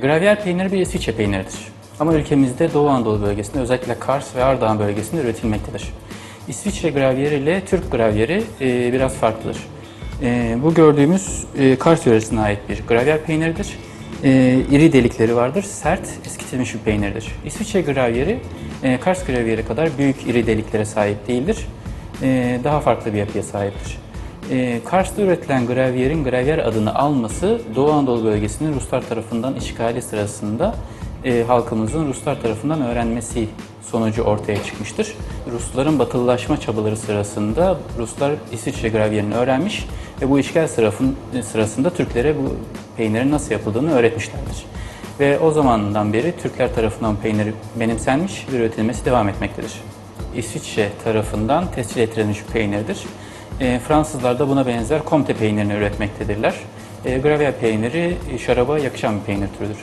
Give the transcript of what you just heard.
Gravyer peyniri bir İsviçre peyniridir. Ama ülkemizde Doğu Anadolu bölgesinde özellikle Kars ve Ardahan bölgesinde üretilmektedir. İsviçre gravyeri ile Türk gravyeri e, biraz farklıdır. E, bu gördüğümüz e, Kars yöresine ait bir gravyer peyniridir. E, iri delikleri vardır, sert, eskitilmiş bir peynirdir. İsviçre gravyeri e, Kars gravyeri kadar büyük iri deliklere sahip değildir. E, daha farklı bir yapıya sahiptir. E, Kars'ta üretilen gravyerin gravyer adını alması Doğu Anadolu bölgesinin Ruslar tarafından işgali sırasında e, halkımızın Ruslar tarafından öğrenmesi sonucu ortaya çıkmıştır. Rusların batılılaşma çabaları sırasında Ruslar İsviçre gravyerini öğrenmiş ve bu işgal sırafın, sırasında Türklere bu peynirin nasıl yapıldığını öğretmişlerdir. Ve o zamandan beri Türkler tarafından peynir benimsenmiş ve üretilmesi devam etmektedir. İsviçre tarafından tescil ettirilmiş bir peynirdir. E, Fransızlar da buna benzer komte peynirini üretmektedirler. E, gravyer peyniri şaraba yakışan bir peynir türüdür.